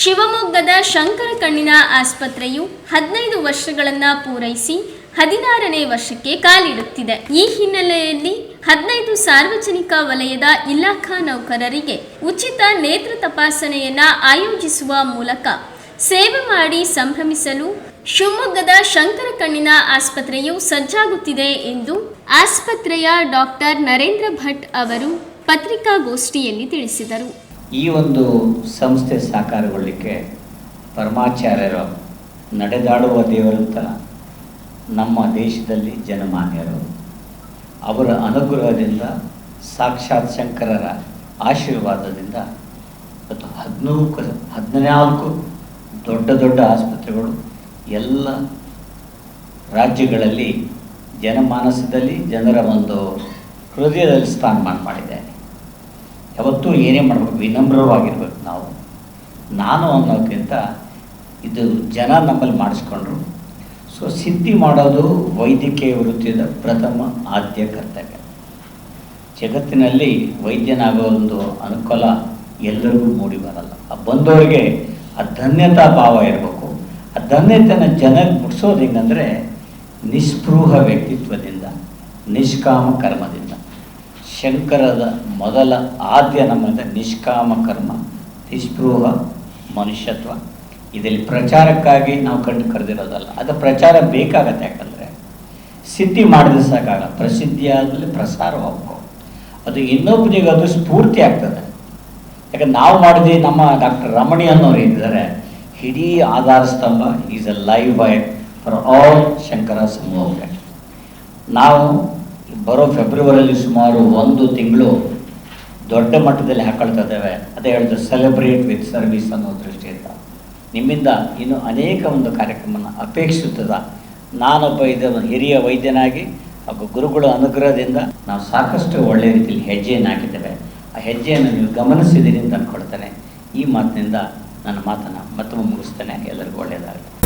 ಶಿವಮೊಗ್ಗದ ಶಂಕರ ಕಣ್ಣಿನ ಆಸ್ಪತ್ರೆಯು ಹದಿನೈದು ವರ್ಷಗಳನ್ನು ಪೂರೈಸಿ ಹದಿನಾರನೇ ವರ್ಷಕ್ಕೆ ಕಾಲಿಡುತ್ತಿದೆ. ಈ ಹಿನ್ನೆಲೆಯಲ್ಲಿ ಹದಿನೈದು ಸಾರ್ವಜನಿಕ ವಲಯದ ಇಲಾಖಾ ನೌಕರರಿಗೆ ಉಚಿತ ನೇತ್ರ ತಪಾಸಣೆಯನ್ನ ಆಯೋಜಿಸುವ ಮೂಲಕ ಸೇವೆ ಮಾಡಿ ಸಂಭ್ರಮಿಸಲು ಶಿವಮೊಗ್ಗದ ಶಂಕರ ಕಣ್ಣಿನ ಆಸ್ಪತ್ರೆಯು ಸಜ್ಜಾಗುತ್ತಿದೆ ಎಂದು ಆಸ್ಪತ್ರೆಯ ಡಾಕ್ಟರ್ ನರೇಂದ್ರ ಭಟ್ ಅವರು ಪತ್ರಿಕಾಗೋಷ್ಠಿಯಲ್ಲಿ ತಿಳಿಸಿದರು. ಈ ಒಂದು ಸಂಸ್ಥೆ ಸಾಕಾರಗೊಳ್ಳಲಿಕ್ಕೆ ಪರಮಾಚಾರ್ಯರು ನಡೆದಾಡುವ ದೇವರಂತ ನಮ್ಮ ದೇಶದಲ್ಲಿ ಜನಮಾನ್ಯರು. ಅವರ ಅನುಗ್ರಹದಿಂದ, ಸಾಕ್ಷಾತ್ ಶಂಕರರ ಆಶೀರ್ವಾದದಿಂದ ಮತ್ತು ಹದಿನಾಲ್ಕು ಹದಿನಾಲ್ಕು ದೊಡ್ಡ ದೊಡ್ಡ ಆಸ್ಪತ್ರೆಗಳು ಎಲ್ಲ ರಾಜ್ಯಗಳಲ್ಲಿ ಜನಮಾನಸದಲ್ಲಿ ಜನರ ಒಂದು ಹೃದಯದಲ್ಲಿ ಸ್ಥಾನಮಾನ ಮಾಡಿದ್ದಾರೆ ಯಾವತ್ತೂ ಏನೇ ಮಾಡಬೇಕು, ವಿನಮ್ರವಾಗಿರ್ಬೇಕು ನಾವು. ನಾನು ಅನ್ನೋಕ್ಕಿಂತ ಇದು ಜನ ನಮ್ಮಲ್ಲಿ ಮಾಡಿಸ್ಕೊಂಡ್ರು. ಸೊ ಸಿದ್ಧಿ ಮಾಡೋದು ವೈದ್ಯಕೀಯ ವೃತ್ತಿಯ ಪ್ರಥಮ ಆದ್ಯ ಕರ್ತವ್ಯ. ಜಗತ್ತಿನಲ್ಲಿ ವೈದ್ಯನಾಗೋ ಒಂದು ಅನುಕೂಲ ಎಲ್ಲರಿಗೂ ಮೂಡಿ ಬರಲ್ಲ. ಆ ಬಂದವರಿಗೆ ಆ ಧನ್ಯತಾ ಭಾವ ಇರಬೇಕು. ಆ ಧನ್ಯತೆಯನ್ನು ಜನಕ್ಕೆ ಮುಟ್ಸೋದು ಹೆಂಗಂದರೆ ನಿಸ್ಪೃಹ ವ್ಯಕ್ತಿತ್ವದಿಂದ, ನಿಷ್ಕಾಮ ಕರ್ಮದಿಂದ. ಶಂಕರದ ಮೊದಲ ಆದ್ಯ ನಮ್ಮದ ನಿಷ್ಕಾಮ ಕರ್ಮ, ನಿಸ್ಪೃಹ ಮನುಷ್ಯತ್ವ. ಇದರಲ್ಲಿ ಪ್ರಚಾರಕ್ಕಾಗಿ ನಾವು ಕಂಡು ಕರೆದಿರೋದಲ್ಲ. ಅದು ಪ್ರಚಾರ ಬೇಕಾಗತ್ತೆ ಯಾಕಂದರೆ ಸಿದ್ಧಿ ಮಾಡಿದ್ರೆ ಸಾಕಾಗಲ್ಲ. ಪ್ರಸಿದ್ಧಿ ಆದಮೇಲೆ ಪ್ರಸಾರ ಹೋಗ್ಬೇಕು. ಅದು ಇನ್ನೊಬ್ಬನಿಗೆ ಅದು ಸ್ಫೂರ್ತಿ ಆಗ್ತದೆ. ಯಾಕಂದ್ರೆ ನಾವು ಮಾಡಿದ್ವಿ ನಮ್ಮ ಡಾಕ್ಟರ್ ರಮಣಿ ಅನ್ನೋರು ಏನಿದ್ದಾರೆ ಇಡೀ ಆಧಾರ ಸ್ತಂಭ is a lifebuoy for all Shankara ಸಮೂಹ ನಾವು ಬರೋ ಫೆಬ್ರವರಿಯಲ್ಲಿ ಸುಮಾರು ಒಂದು ತಿಂಗಳು ದೊಡ್ಡ ಮಟ್ಟದಲ್ಲಿ ಹಾಕೊಳ್ತಾ ಇದ್ದೇವೆ. ಅದೇ ಹೇಳಿದ್ರು ಸೆಲೆಬ್ರೇಟ್ ವಿತ್ ಸರ್ವಿಸ್ ಅನ್ನೋ ದೃಷ್ಟಿಯಿಂದ. ನಿಮ್ಮಿಂದ ಇನ್ನು ಅನೇಕ ಒಂದು ಕಾರ್ಯಕ್ರಮನ ಅಪೇಕ್ಷಿಸುತ್ತದೆ. ನಾನೊಬ್ಬ ಇದ ಹಿರಿಯ ವೈದ್ಯನಾಗಿ ಹಾಗೂ ಗುರುಗಳ ಅನುಗ್ರಹದಿಂದ ನಾವು ಸಾಕಷ್ಟು ಒಳ್ಳೆಯ ರೀತಿಯಲ್ಲಿ ಹೆಜ್ಜೆಯನ್ನು ಹಾಕಿದ್ದೇವೆ. ಆ ಹೆಜ್ಜೆಯನ್ನು ನೀವು ಗಮನಿಸಿದ್ದೀರಿ ಅಂತ ಅಂದ್ಕೊಳ್ತೇನೆ ಈ ಮಾತಿನಿಂದ ನನ್ನ ಮಾತನ್ನು ಮತ್ತೊಮ್ಮೆ ಮುಗಿಸ್ತೇನೆ. ಎಲ್ಲರಿಗೂ ಒಳ್ಳೆಯದಾಗಲಿ.